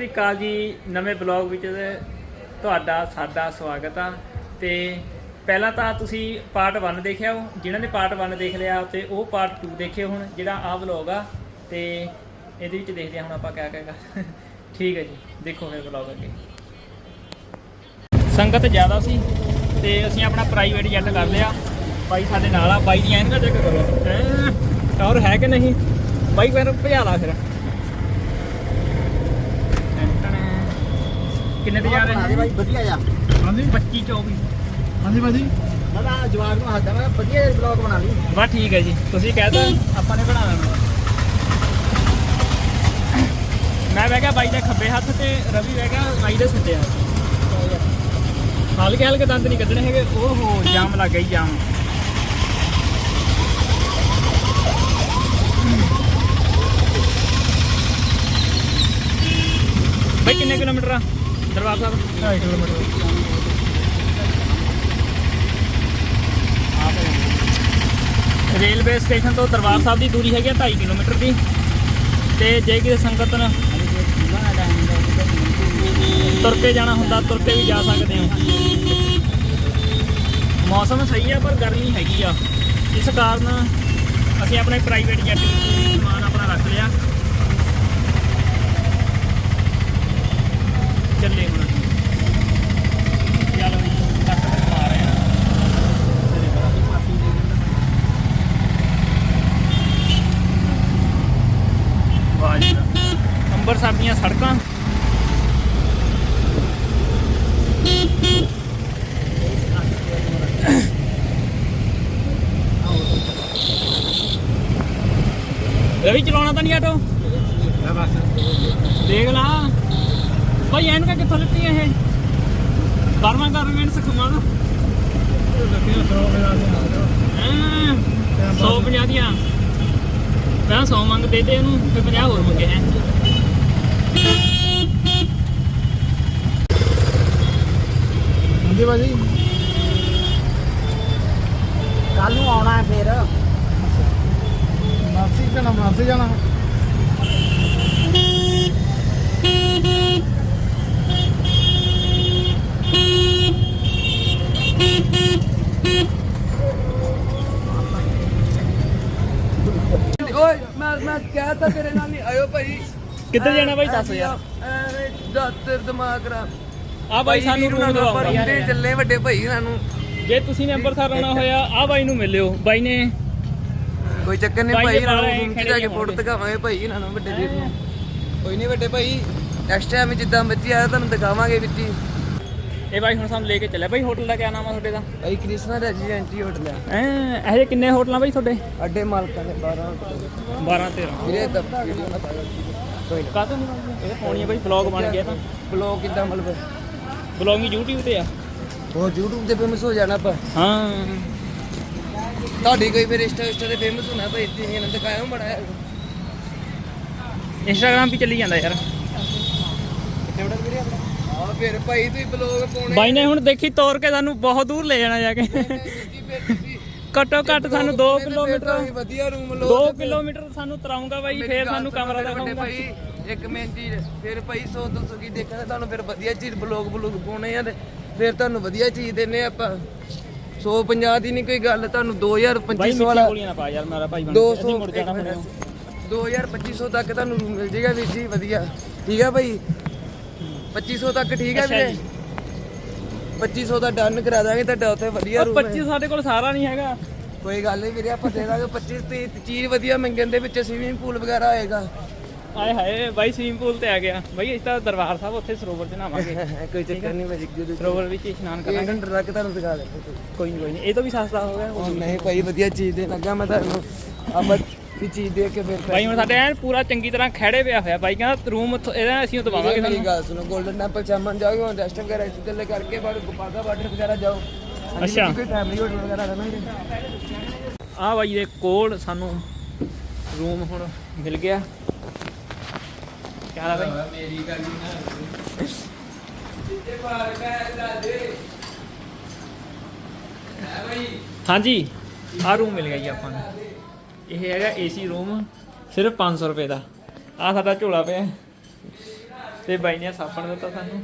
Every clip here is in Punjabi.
ਸਤਿ ਸ਼੍ਰੀ ਅਕਾਲ ਜੀ ਨਵੇਂ ਬਲੌਗ ਵਿੱਚ ਤੁਹਾਡਾ ਸਾਡਾ ਸਵਾਗਤ ਆ। ਤੇ ਪਹਿਲਾਂ ਤਾਂ ਤੁਸੀਂ ਪਾਰਟ 1 ਦੇਖਿਆ ਹੋ ਜਿਨ੍ਹਾਂ ਨੇ ਪਾਰਟ 1 ਦੇਖ ਲਿਆ ਤੇ ਉਹ ਪਾਰਟ 2 ਦੇਖਿਓ ਹੁਣ ਜਿਹੜਾ ਆਹ ਬਲੌਗ ਆ। ਤੇ ਇਹਦੇ ਵਿੱਚ ਦੇਖਦੇ ਹਾਂ ਹੁਣ ਆਪਾਂ ਕਿਆ ਕਿਆ ਕਰ ਠੀਕ ਹੈ ਜੀ ਦੇਖੋ ਫਿਰ ਬਲੌਗ ਅੱਗੇ। ਸੰਗਤ ਜ਼ਿਆਦਾ ਸੀ ਤੇ ਅਸੀਂ ਆਪਣਾ ਪ੍ਰਾਈਵੇਟ ਜੈਟ ਕਰ ਲਿਆ। ਬਾਈ ਸਾਡੇ ਨਾਲ ਆ ਬਾਈ ਦੀਆਂ ਇਹਨਾਂ ਚੈੱਕ ਕਰੋ। ਹੈਂ, ਟੌਰ ਹੈ ਕਿ ਨਹੀਂ? ਬਾਈ ਫਿਰ ਭਜਾ ਲਾ ਫਿਰ। ਕਿੰਨੇ ਤੇ ਜਾ ਰਹੇ ਹਾਂਜੀ ਨੇ ਭਾਈ ਵਧੀਆ ਜਾ ਹਾਂਜੀ? 25 24 ਹਾਂਜੀ ਭਾਜੀ। ਮੈਂ ਤਾਂ ਜਵਾਬ ਨੂੰ ਹੱਸਦਾ ਮੈਂ ਕਿਹਾ ਵਧੀਆ ਜਿਹਾ ਬਲੌਗ ਬਣਾ ਲਈ। ਬਸ ਠੀਕ ਹੈ ਜੀ। ਤੁਸੀਂ ਕਹਿ ਦੋ ਆਪਾਂ ਨੇ ਬਣਾ ਲੈਣਾ। ਮੈਂ ਬਹਿ ਗਿਆ ਬਾਈ ਦੇ ਖੱਬੇ ਹੱਥ ਤੇ ਰਵੀ ਬਹਿ ਗਿਆ ਬਾਈ ਦੇ ਸੱਜੇ ਹੱਥ। ਹਲਕੇ ਹਲਕੇ ਦੰਦ ਨਹੀਂ ਕੱਢਣੇ ਹੈਗੇ ਓਹੋ ਜਾਮ ਲੱਗ ਗਈ ਜਾਮ। ਬਈ ਕਿੰਨੇ ਕਿਲੋਮੀਟਰ ਆ? Darbar Sahib. 2 kilometre. Railway station ਤੋਂ ਦਰਬਾਰ ਸਾਹਿਬ ਦੀ ਦੂਰੀ ਹੈਗੀ 2.5 ਕਿਲੋਮੀਟਰ ਦੀ। ਤੇ ਜੇ ਕਿਸੇ ਸੰਗਤ ਨੇ ਤੁਰ ਕੇ ਜਾਣਾ ਹੁੰਦਾ ਤੁਰ ਕੇ ਵੀ ਜਾ ਸਕਦੇ ਹੋ। ਮੌਸਮ ਸਹੀ ਆ ਪਰ ਗਰਮੀ ਹੈਗੀ ਆ। ਇਸ ਕਾਰਨ ਅਸੀਂ ਆਪਣੇ ਪ੍ਰਾਈਵੇਟ ਜੈਟ ਵਿੱਚ ਸਮਾਨ ਆਪਣਾ ਰੱਖ ਲਿਆ। ਚੱਲੇ ਹੁਣ ਚੱਲ ਵੀ ਕੱਟ ਕੇ ਮਾਰ ਰਹੇ ਆ ਤੇਰੇ ਬੜਾ ਵੀ ਮਾਫੀ ਦੇ ਦਿੰਦਾ ਵਾਹ ਜੀ ਵਾਹ। ਅੰਮ੍ਰਿਤਸਰ ਦੀਆਂ ਸੜਕਾਂ ਰਵੀ ਚਲਾਉਣਾ ਤਾਂ ਨਹੀਂ ਆਟੋ ਦੇਖ ਲਾ ਭਾਈ ਐਨਕਾ ਕਿੱਥੋਂ ਲਿੱਤੀ ਇਹ ਬਾਰਵਾਂ ਗਾਰਮੈਂਟਸ ਖਮਾਣਾ ਹਾਂ 150 ਦੀਆਂ। ਪਹਿਲਾਂ 100 ਮੰਗ ਦੇ ਦੇ ਇਹਨੂੰ ਫਿਰ 50 ਹੋਰ ਮੰਗੇ ਹੈ। ਹਾਂਜੀ ਭਾਜੀ। ਕੱਲ ਨੂੰ ਆਉਣਾ ਹੈ ਫੇਰ। ਮਾਸੀ ਜਾਣਾ ਮਾਸੀ ਜਾਣਾ। ਓਏ ਮੈਂ ਮੈਂ ਕਹਿ ਤਾ ਤੇਰੇ ਨਾਲ ਨਹੀਂ ਆਇਓ ਭਾਈ। ਕਿੱਧਰ ਜਾਣਾ ਭਾਈ? ਦੱਸ ਯਾਰ। ਐਵੇਂ ਦੱਸ ਤੇਰੇ ਦਿਮਾਗ ਰਾ ਆ ਭਾਈ ਸਾਨੂੰ ਰੂਮ ਦਵਾਉਂਦਾ ਰੁੰਦੇ ਚੱਲੇ ਵੱਡੇ ਭਾਈ ਸਾਨੂੰ ਜੇ ਤੁਸੀਂ ਨੇ ਅੰਮ੍ਰਿਤਸਰ ਆਉਣਾ ਹੋਇਆ ਆ ਬਾਈ ਨੂੰ ਮਿਲਿਓ। ਬਾਈ ਨੇ ਕੋਈ ਚੱਕਰ ਨਹੀਂ ਭਾਈ ਭਾਈ ਨਾਲ ਰੂਮ 'ਚ ਜਾ ਕੇ। ਫੋਟੋ ਦਿਖਾਵਾਂਗੇ ਭਾਈ ਇਹਨਾਂ ਨੂੰ ਵੱਡੇ ਵੀਰ ਨੂੰ। ਕੋਈ ਨਹੀਂ ਵੱਡੇ ਭਾਈ ਨੈਕਸਟ ਟਾਈਮ ਜਿੱਦਾਂ ਬੱਚੀ ਆਇਆ ਤੁਹਾਨੂੰ ਦਿਖਾਵਾਂਗੇ ਵਿੱਚ। ਹੀ ਇਹ ਬਾਈ ਹੁਣ ਸਾਨੂੰ ਲੈ ਕੇ ਚੱਲਿਆ। ਬਾਈ ਹੋਟਲ ਦਾ ਕਿਆ ਨਾਮ ਆ ਤੁਹਾਡੇ ਦਾ? ਭਾਈ ਕ੍ਰਿਸ਼ਨਾ ਰੈਜ਼ੀਡੈਂਟੀ ਹੋਟਲ ਹੈ ਐ ਇਹ ਜਿਹੇ ਕਿੰਨੇ ਹੋਟਲਾਂ ਬਾਈ ਤੁਹਾਡੇ? ਅੱਡੇ ਮਾਲਕਾਂ ਦੇ 12 12 13 ਵੀਰੇ ਤਾਂ ਵੀਡੀਓ ਨਾ ਕੋਈ ਨਾ। ਕਾਹਤੋਂ ਨਹੀਂ ਇਹ ਪਾਉਣੀ ਆ ਬਾਈ ਬਲੌਗ ਬਣ ਗਿਆ ਤਾਂ। ਬਲੌਗ ਕਿੱਦਾਂ ਮਤਲਬ ਬਲੌਗਿੰਗ YouTube ਤੇ ਆ। ਉਹ YouTube ਤੇ ਫੇਮਸ ਹੋ ਜਾਣਾ ਆਪਾਂ। ਹਾਂ। ਤੁਹਾਡੀ ਕੋਈ ਫਿਰ ਇੰਸਟਾ ਇੰਸਟਾ ਤੇ ਫੇਮਸ ਹੋਣਾ ਭਾਈ ਇੱਥੇ ਇਹਨਾਂ ਦਿਖਾਇਓ ਮੜਾ ਇੰਸਟਾਗ੍ਰਾਮ ਵੀ ਚੱਲੀ ਜਾਂਦਾ ਯਾਰ। ਆ ਫਿਰ ਭਾਈ ਤੁਸੀਂ ਬਲੌਗ ਪਾਉਣੇ ਬਾਈ ਨੇ ਹੁਣ ਦੇਖੀ ਤੋਰ ਕੇ ਸਾਨੂੰ ਬਹੁਤ ਦੂਰ ਲੈ ਜਾਣਾ ਜਾ ਕੇ। ਜੀ ਫਿਰ ਤੁਸੀਂ ਘੱਟੋ ਘੱਟ ਸਾਨੂੰ 2 ਕਿਲੋਮੀਟਰ ਵਧੀਆ ਰੂਮ 2 ਲਓ ਕਿਲੋਮੀਟਰ ਸਾਨੂੰ ਤਰਾਉਂਗਾ ਬਾਈ ਫੇਰ ਸਾਨੂੰ ਕਮਰਾ ਦਿਖਾਉਂਗਾ ਭਾਈ ਇੱਕ ਚੀਜ਼ ਫਿਰ ਭਾਈ 100 200 ਕੀ ਦੇਖਣਾ ਤੁਹਾਨੂੰ ਫਿਰ ਵਧੀਆ ਚੀਜ਼ ਬਲੌਗ ਬਲੌਗ ਪਾਉਣੇ ਆ ਤੇ ਫਿਰ ਤੁਹਾਨੂੰ ਵਧੀਆ ਚੀਜ਼ ਦਿੰਨੇ ਆਪਾਂ। 150 ਦੀ ਨਹੀਂ ਕੋਈ ਗੱਲ ਤੁਹਾਨੂੰ ਬਾਈ 2025 ਮਿੱਠੀ ਵਾਲਾ ਗੋਲੀਆਂ ਨਾ ਪਾ ਯਾਰ ਮੇਰਾ ਭਾਈ ਬਣ ਕੇ। 200 ਅਸੀਂ ਮੁੜ ਜਾਣਾ ਹੁਣ। 2250 ਤੱਕ ਤੁਹਾਨੂੰ ਮਿਲ ਜੇਗਾ ਵੀਰ ਜੀ ਵਧੀਆ। ਠੀਕ ਆ ਭਾਈ? 2500 ਤੱਕ ਠੀਕ ਅੱਛਾ ਵੀਰੇ? ਜੀ। 2500 ਦਾ ਡਨ ਕਰਾ ਦਾਂਗੇ ਤੁਹਾਡਾ ਉੱਥੇ ਵਧੀਆ ਰੂਮ 25 ਸਾਡੇ ਕੋਲ ਸਾਰਾ ਨਹੀਂ ਹੈਗਾ। ਕੋਈ ਗੱਲ ਨਹੀਂ ਵੀਰੇ ਆਪਾਂ ਦੇ ਦਾਂਗੇ 25 ਤੇ ਚੀਜ਼ ਵਧੀਆ ਮੰਗਣ ਦੇ ਵਿੱਚ ਸਵੀਮਿੰਗ ਪੂਲ ਵਗੈਰਾ ਹੋਏਗਾ। ਆਏ ਹਾਏ ਬਾਈ ਸਵੀਮ ਪੂਲ ਤੇ ਆ ਗਿਆ। ਬਾਈ ਅਸੀਂ ਤਾਂ ਦਰਬਾਰ ਸਾਹਿਬ ਉੱਥੇ ਸਰੋਵਰ 'ਚ ਨਾਵਾਂਗੇ ਕੋਈ ਚੱਕਰ ਨਹੀਂ ਭਾਜੀ ਜਦੋਂ ਸਰੋਵਰ ਵਿੱਚ ਹੀ ਇਸ਼ਨਾਨ ਕਰਾਂਗੇ। ਘੰਟੇ ਤੱਕ ਤੁਹਾਨੂੰ ਦਿਖਾ ਦਿੰਦੇ ਕੋਈ ਨਹੀਂ ਕੋਈ ਨਹੀਂ ਇਹ ਤੋਂ ਵੀ ਸਸਤਾ ਹੋ ਗਿਆ ਨਹੀਂ ਭਾਈ ਵਧੀਆ ਚੀਜ਼ ਦੇ ਲੱਗਾ ਮੈਂ ਤੁਹਾਨੂੰ। ਆਪਾਂ ਦੀ ਚੀਜ਼ ਦੇ ਕੇ ਫਿਰ ਬਾਈ ਹੁਣ ਸਾਡੇ ਐਨ ਪੂਰਾ ਚੰਗੀ ਤਰ੍ਹਾਂ ਖੜੇ ਪਿਆ ਹੋਇਆ। ਬਾਈ ਕਹਿੰਦਾ ਰੂਮ ਇਹਦਾ ਅਸੀਂ ਦਵਾਵਾਂਗੇ ਮੇਰੀ ਤੁਹਾਨੂੰ ਗੱਲ ਸੁਣੋ 골ਡਨ ਟੈਂਪਲ ਚਾਮਨ ਜਾਓਗੇ ਹੁਣ ਰੈਸਟ ਵਗੈਰਾ ਇੱਥੇ ਚੱਲੇ ਕਰਕੇ ਬਾਅਦ ਗੁਪਾਗਾ ਬਾਰਡਰ ਵਗੈਰਾ ਜਾਓ। ਅੱਛਾ। ਕੋਈ ਫੈਮਿਲੀ ਹੋਟਲ ਵਗੈਰਾ ਰਹਿਣਾ ਆ ਬਾਈ ਦੇ ਕੋਲ ਸਾਨੂੰ ਰੂਮ ਹੁਣ ਮਿਲ ਗਿਆ। ਕਿਆ ਹਾਲ ਆ ਬਾਈ? ਮੇਰੀ ਗੱਲ ਨਾ ਜਿੱਤੇ ਪਾਰ ਕਰ ਦਾਦੇ। ਹੈ ਭਾਈ ਹਾਂਜੀ ਆ ਰੂਮ ਮਿਲ ਗਿਆ ਜੀ ਆਪਾਂ ਨੂੰ। ਇਹ ਹੈਗਾ ਏਸੀ ਰੂਮ ਸਿਰਫ 500 ਰੁਪਏ ਦਾ। ਆ ਸਾਡਾ ਝੋਲਾ ਪਿਆ। ਤੇ ਬਾਈ ਨੇ ਸਾਪਣ ਦਿੱਤਾ ਸਾਨੂੰ।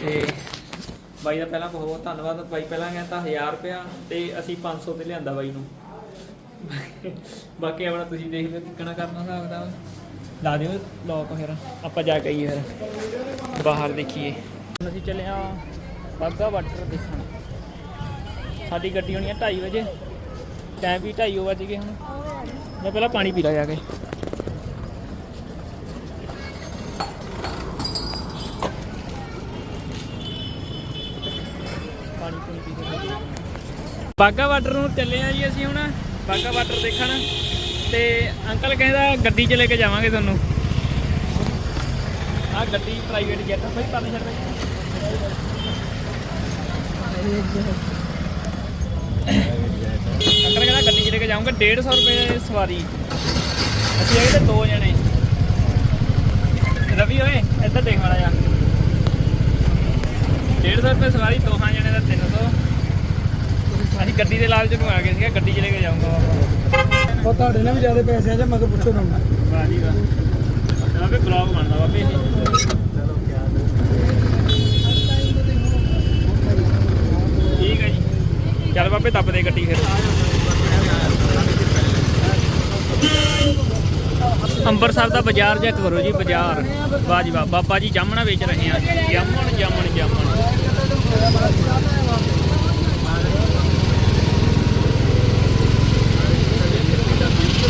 ਤੇ ਬਾਈ ਦਾ ਪਹਿਲਾਂ ਬਹੁਤ ਬਹੁਤ ਧੰਨਵਾਦ। ਬਾਈ ਪਹਿਲਾਂ ਕਹਿੰਦਾ 1000 ਰੁਪਇਆ ਤੇ ਅਸੀਂ 500 ਤੇ ਲਿਆਂਦਾ ਬਾਈ ਨੂੰ। ਬਾਕੀ ਆਪਣਾ ਤੁਸੀਂ ਦੇਖ ਲਓ ਕਿੰਨਾ ਕਰਨਾ ਹਿਸਾਬ ਦਾ ਲਾ ਦਿਓ ਲੋਕ ਫਿਰ। ਆਪਾਂ ਜਾ ਕੇ ਆਈਏ ਫਿਰ। ਬਾਹਰ ਦੇਖੀਏ। ਅਸੀਂ ਚੱਲੇ ਆ ਬਾਗਾ ਵਾਟਰ ਦੇਖਣ। ਸਾਡੀ ਗੱਡੀ ਹੋਣੀ ਹੈ 2:30 ਵਜੇ। ਟਾਈਮ ਵੀ 2:30 ਵਜ ਗਏ ਹੁਣ। ਮੈਂ ਪਹਿਲਾਂ ਪਾਣੀ ਪੀ ਲਾ ਜਾ ਕੇ। ਪਾਣੀ ਪੂਣੀ ਪੀ ਕੇ ਬਾਗਾ ਵਾਟਰ ਨੂੰ ਚੱਲੇ ਆ ਜੀ ਅਸੀਂ ਹੁਣ ਬਾਗਾ ਵਾਟਰ ਦੇਖਣ। ਤੇ ਅੰਕਲ ਕਹਿੰਦਾ ਗੱਡੀ 'ਚ ਲੈ ਕੇ ਜਾਵਾਂਗੇ ਤੁਹਾਨੂੰ। ਆ ਗੱਡੀ ਪ੍ਰਾਈਵੇਟ ਜੈਟ ਸਹੀ ਪਾਣੀ ਛੱਡ ਬਈ। ਅੰਕਲ ਕਹਿੰਦਾ ਗੱਡੀ 'ਚ ਲੈ ਕੇ ਜਾਊਂਗਾ 150 ਰੁਪਏ ਸਵਾਰੀ। ਅਸੀਂ ਹੈਗੇ ਤੇ ਦੋ ਜਣੇ। ਰਵੀ ਓਏ ਇੱਧਰ ਦੇਖ ਮਾੜਾ ਜਾ 150 ਰੁਪਏ ਸਵਾਰੀ ਦੋਹਾਂ ਜਣੇ ਦਾ 300 ਅਸੀਂ ਗੱਡੀ ਦੇ ਲਾਲਚ ਨੂੰ ਆ ਗਏ ਸੀਗਾ ਗੱਡੀ 'ਚ ਲੈ ਕੇ ਜਾਊਂਗਾ ਉਹ ਤੁਹਾਡੇ ਨਾਲ ਵੀ ਜ਼ਿਆਦਾ ਪੈਸੇ ਆ ਜੇ ਮਗਰ ਪੁੱਛੋ ਨਾ। ਵਾਹ ਜੀ ਵਾਹ। ਬਾਬੇ ਬਲੌਗ ਬਣਦਾ ਬਾਬੇ ਇਹ ਠੀਕ ਹੈ ਜੀ ਚੱਲ ਬਾਬੇ ਦੱਬ ਦੇ ਗੱਡੀ ਫਿਰ। ਅੰਬਰਸਰ ਦਾ ਬਾਜ਼ਾਰ ਚੈੱਕ ਕਰੋ ਜੀ, ਬਾਜ਼ਾਰ। ਵਾਹ ਜੀ ਵਾਹ, ਬਾਬਾ ਜੀ ਜਾਮਣਾ ਵੇਚ ਰਹੇ ਆ। ਜਾਮਣ ਜਾਮਣ ਜਾਮਣ।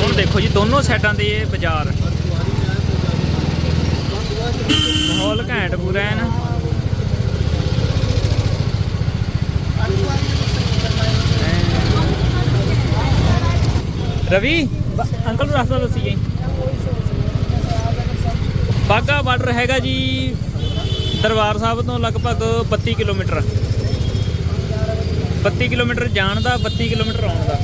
ਹੁਣ ਦੇਖੋ ਜੀ, ਦੋਨੋਂ ਸਾਈਡਾਂ ਦੇ ਇਹ ਬਾਜ਼ਾਰ। ਮਾਹੌਲ ਘੈਂਟ ਪੂਰਾ ਹੈ ਨਾ ਰਵੀ ਅੰਕਲ ਨੂੰ ਰਸਤਾ ਦੱਸੀਏ ਬਾਗਾ ਬਾਰਡਰ ਹੈਗਾ ਜੀ ਦਰਬਾਰ ਸਾਹਿਬ ਤੋਂ ਲਗਭਗ 32 ਕਿਲੋਮੀਟਰ। 32 ਕਿਲੋਮੀਟਰ ਜਾਣ ਦਾ 32 ਕਿਲੋਮੀਟਰ ਆਉਣ ਦਾ।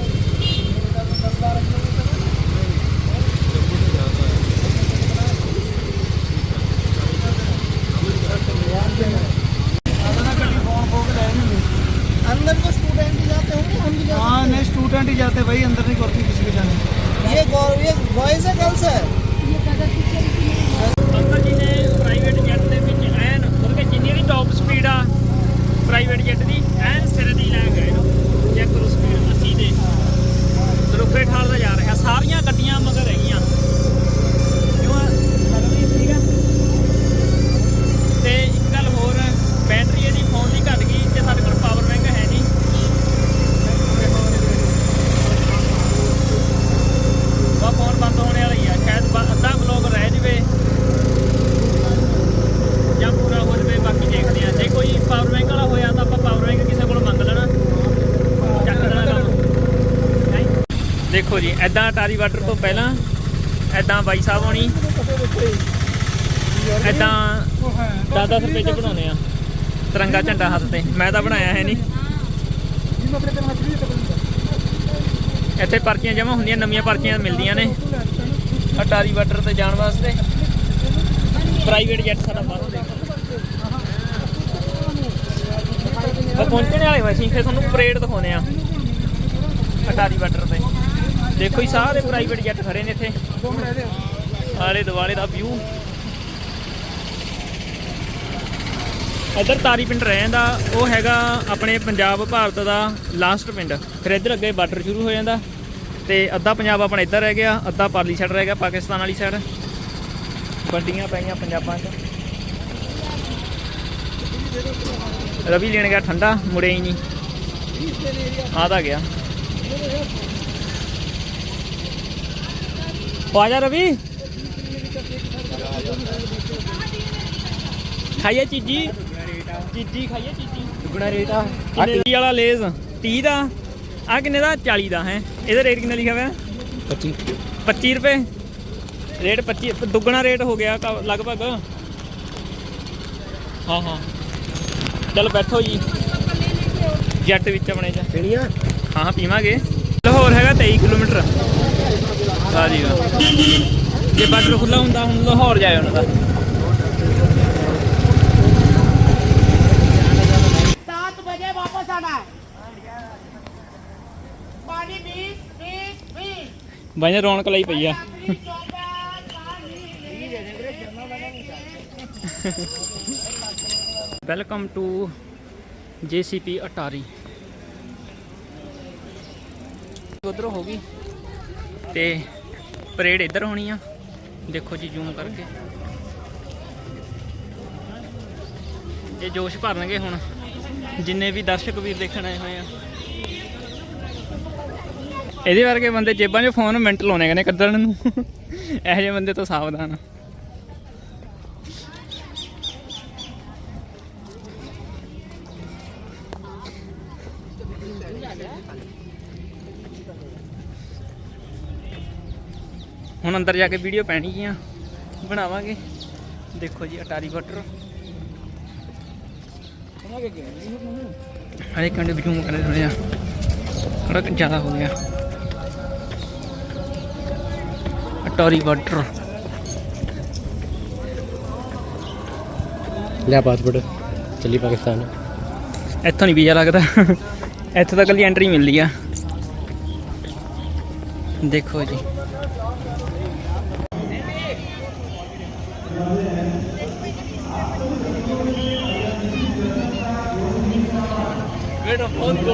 ਦੇਖੋ ਜੀ ਐਦਾਂ ਅਟਾਰੀ ਵਾਟਰ ਤੋਂ ਪਹਿਲਾਂ ਐਦਾਂ ਬਾਈ ਸਾਹਿਬ ਹੋਣੀ ਐਦਾਂ 10-10 ਰੁਪਏ ਚ ਬਣਾਉਣੇ ਆ। ਤਿਰੰਗਾ ਝੰਡਾ ਹੱਥ ਤੇ, ਮੈਂ ਤਾਂ ਬਣਾਇਆ ਹੈ ਨਹੀਂ ਇੱਥੇ ਪਰਚੀਆਂ ਜਮ੍ਹਾਂ ਹੁੰਦੀਆਂ, ਨਵੀਆਂ ਪਰਚੀਆਂ ਮਿਲਦੀਆਂ ਨੇ। ਅਟਾਰੀ ਵਾਟਰ ਤੇ ਜਾਣ ਵਾਸਤੇ। ਪ੍ਰਾਈਵੇਟ ਜੈਟ ਸਾਡਾ ਬਾਹਰੋਂ ਦੇਖ ਉਹ ਪਹੁੰਚਣੇ ਵਾਲੇ ਹੋਏ ਸੀ, ਫਿਰ ਤੁਹਾਨੂੰ ਪਰੇਡ ਦਿਖਾਉਨੇ ਆ। ਅਟਾਰੀ ਵਾਟਰ ਤੇ। ਦੇਖੋ ਜੀ, ਸਾਰੇ ਪ੍ਰਾਈਵੇਟ ਜੈਟ ਖੜੇ ਨੇ ਇੱਥੇ। ਆਲੇ ਦੁਆਲੇ ਦਾ ਵਿਊ ਇੱਧਰ ਤਾਰੀ ਪਿੰਡ ਰਹਿ ਜਾਂਦਾ ਉਹ ਹੈਗਾ ਆਪਣੇ ਪੰਜਾਬ, ਭਾਰਤ ਦਾ ਲਾਸਟ ਪਿੰਡ। ਫਿਰ ਇੱਧਰ ਅੱਗੇ ਬਾਰਡਰ ਸ਼ੁਰੂ ਹੋ ਜਾਂਦਾ। ਤੇ ਅੱਧਾ ਪੰਜਾਬ ਆਪਣਾ ਇੱਧਰ ਰਹਿ ਗਿਆ, ਅੱਧਾ ਪਾਰਲੀ ਸਾਈਡ ਰਹਿ ਗਿਆ, ਪਾਕਿਸਤਾਨ ਵਾਲੀ ਸਾਈਡ ਵੱਡੀਆਂ ਪਈਆਂ ਪੰਜਾਬਾਂ 'ਚ। ਰਵੀ ਲੈਣ ਗਿਆ ਠੰਡਾ, ਮੁੜੇ ਹੀ ਨਹੀਂ। ਆ ਤਾਂ ਗਿਆ। ਉਹ ਆ ਜਾ ਰਵੀ ਖਾਈਏ ਚੀਜੀ ਚੀਜੀ ਖਾਈਏ ਚੀਜੀ दुगना रेट आ ਕਿੰਨੇ ਵਾਲਾ ਲੇਜ਼ 30 ਦਾ ਆ ਕਿੰਨੇ ਦਾ 40 ਦਾ ਹੈ ਇਹਦਾ ਰੇਟ ਕਿੰਨਾ ਲਿਖਿਆ ਹੋਇਆ पच्चीस 25 ਰੁਪਏ ਰੇਟ 25 ਦੁੱਗਣਾ ਰੇਟ ਹੋ ਗਿਆ ਕ- ਲਗਭਗ ਹਾਂ ਹਾਂ ਚਲ ਬੈਠੋ ਜੀ ਜੱਟ ਵਿੱਚ ਆਪਣੇ ਚ बढ़िया ਹਾਂ ਹਾਂ ਪੀਵਾਂਗੇ ਲਾਹੌਰ ਹੈਗਾ 23 ਕਿਲੋਮੀਟਰ ਹਾਂ ਜੀ ਵਾਹ। ਜੇ ਬਾਰਡਰ ਖੁੱਲਾ ਹੁੰਦਾ ਹੁਣ ਲਾਹੌਰ ਜਾਏ ਉਹਨਾਂ ਦਾ सात बजे वापस आना है पानी बीस बीस बीस ਬਾਈ ਨੇ ਰੌਣਕ ਲਈ ਪਈ ਆ पानी चौपन पानी बीस ਵੈਲਕਮ ਟੂ ਜੀਸੀਪੀ ਅਟਾਰੀ ਉਧਰ ਹੋ ਗਈ ਤੇ ਪਰੇਡ ਇੱਧਰ ਹੋਣੀ ਆ। ਦੇਖੋ ਜੀ ਜ਼ੂਮ ਕਰਕੇ। ਇਹ ਜੋਸ਼ ਭਰਨਗੇ ਹੁਣ। ਜਿੰਨੇ ਵੀ ਦਰਸ਼ਕ ਵੀਰ ਦੇਖਣ ਆਏ ਹੋਏ ਆ। ਇਹਦੇ ਵਰਗੇ ਬੰਦੇ ਜੇਬਾਂ 'ਚ ਫੋਨ ਮਿੰਟ ਲਾਉਣੇ ਕਹਿੰਦੇ ਕੱਢਣ ਨੂੰ। ਇਹੋ ਜਿਹੇ ਬੰਦੇ ਤੋਂ ਸਾਵਧਾਨ ਅੰਦਰ ਜਾ ਕੇ ਵੀਡੀਓ ਪੈਣਗੀਆਂ ਬਣਾਵਾਂਗੇ। ਦੇਖੋ ਜੀ ਅਟਾਰੀ ਵਾਟਰ ਹਰੇ ਕੰਡੇ ਵਿੱਚ ਨੂੰ ਕਰਦੇ ਜਿਹਾ ਥੋੜਾ ਜ਼ਿਆਦਾ ਹੋ ਗਿਆ। ਅਟਾਰੀ ਵਾਟਰ ਲਿਆ ਪਾਸਪੋਰਟ ਚੱਲੀ ਪਾਕਿਸਤਾਨ। ਇੱਥੋਂ ਨਹੀਂ ਵੀਜ਼ਾ ਲੱਗਦਾ। ਇੱਥੋਂ ਤਾਂ ਕੱਲੀ ਐਂਟਰੀ ਮਿਲਦੀ ਆ। ਦੇਖੋ ਜੀ। ਐਂਟਰੀ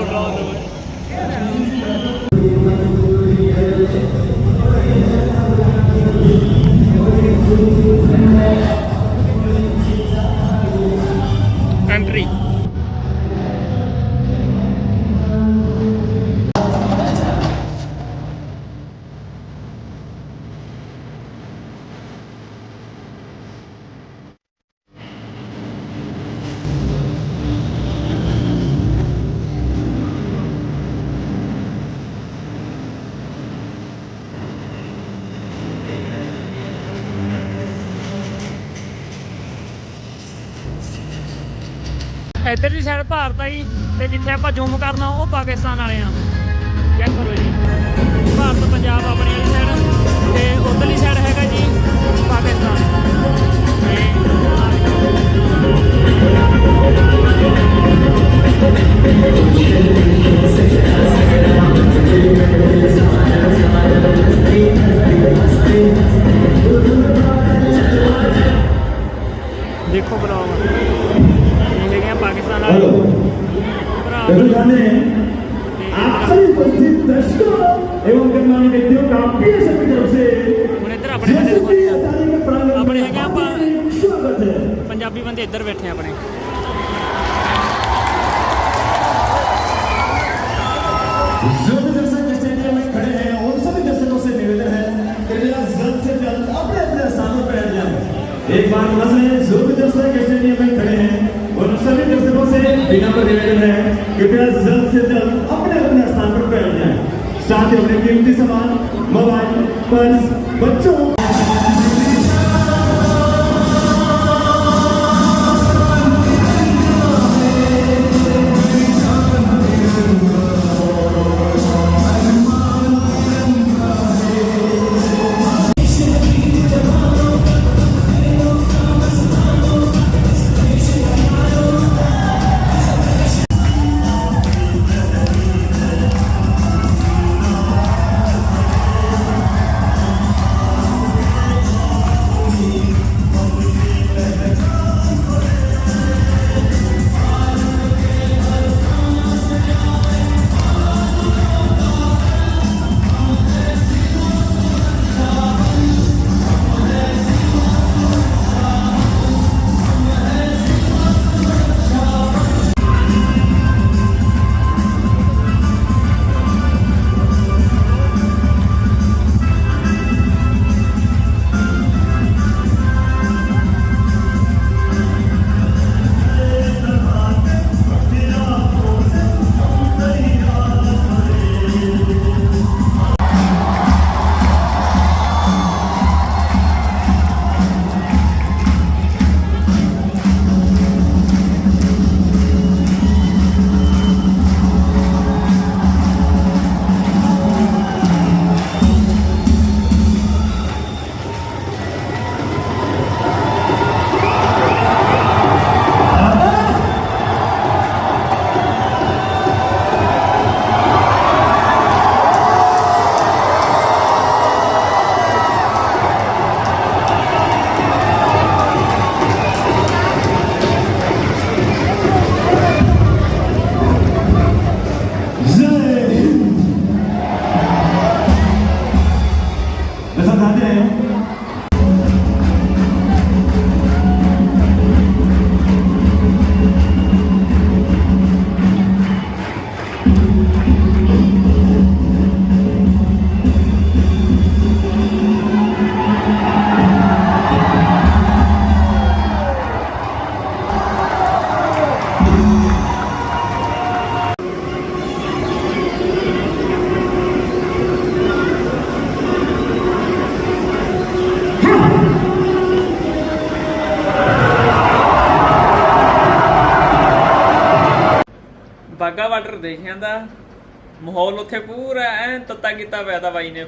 ਇੱਧਰਲੀ ਸਾਈਡ ਭਾਰਤ ਆ ਜੀ, ਤੇ ਜਿੱਥੇ ਆਪਾਂ ਜ਼ੂਮ ਕਰਨਾ, ਉਹ ਪਾਕਿਸਤਾਨ ਵਾਲੇ ਆ। ਚੈੱਕ ਕਰੋ ਜੀ। ਭਾਰਤ, ਪੰਜਾਬ ਆਪਣੀ ਵਾਲੀ ਸਾਈਡ ਤੇ ਉਧਰਲੀ ਸਾਈਡ ਹੈਗਾ ਜੀ, ਪਾਕਿਸਤਾਨ। ਤੇ जो भी दर्शक स्टेडियम में खड़े हैं उन सभी दर्शकों से निवेदन है कि कृपया जल्द से जल्द अपने अपने स्थानों पर बैठ जाएं एक बार बस है जो भी दर्शक स्टेडियम में खड़े हैं उन सभी दर्शकों से विनम्र निवेदन है कृपया जल्द से जल्द अपने अपने स्थान पर बैठ जाएं साथ ही अपने कीमती सामान मोबाइल पर्स बच्चों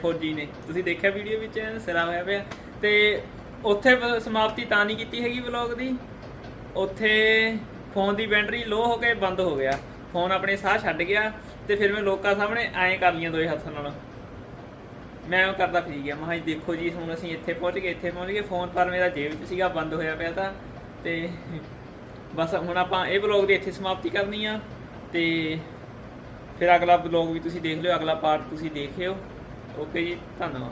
ਫੌਜੀ ਨੇ। ਤੁਸੀਂ ਦੇਖਿਆ ਵੀਡੀਓ ਵਿੱਚ ਸਿਰਾ ਹੋਇਆ ਪਿਆ? ਤੇ ਉੱਥੇ ਸਮਾਪਤੀ ਤਾਂ ਨਹੀਂ ਕੀਤੀ ਹੈਗੀ ਵਲੌਗ ਦੀ। ਉੱਥੇ ਫੋਨ ਦੀ ਬੈਟਰੀ ਲੋ ਹੋ ਕੇ ਬੰਦ ਹੋ ਗਿਆ। ਫੋਨ ਆਪਣੇ ਸਾਹ ਛੱਡ ਗਿਆ ਤੇ ਫਿਰ ਮੈਂ ਲੋਕਾਂ ਸਾਹਮਣੇ ਐਂ ਕਰ ਲੀਆਂ ਦੋਏ ਹੱਥ ਨਾਲ। ਮੈਂ ਉਹ ਕਰਦਾ ਫਿਰ ਗਿਆ। ਮੈਂ ਜੀ, ਦੇਖੋ ਜੀ, ਹੁਣ ਅਸੀਂ ਇੱਥੇ ਪਹੁੰਚ ਗਏ, ਇੱਥੇ ਪਹੁੰਚ ਗਏ। ਫੋਨ ਪਰ ਮੇਰਾ ਜੇਬ 'ਚ ਸੀਗਾ, ਬੰਦ ਹੋਇਆ ਪਿਆ ਤਾਂ। ਤੇ ਬਸ ਹੁਣ ਆਪਾਂ ਇਹ ਵਲੌਗ ਦੀ ਇੱਥੇ ਸਮਾਪਤੀ ਕਰਨੀ ਆ। ਤੇ ਫਿਰ ਅਗਲਾ ਵਲੌਗ ਵੀ ਤੁਸੀਂ ਦੇਖ ਲਿਓ, ਅਗਲਾ ਪਾਰਟ ਤੁਸੀਂ ਦੇਖਿਓ। ਓਕੇ ਜੀ ਧੰਨਵਾਦ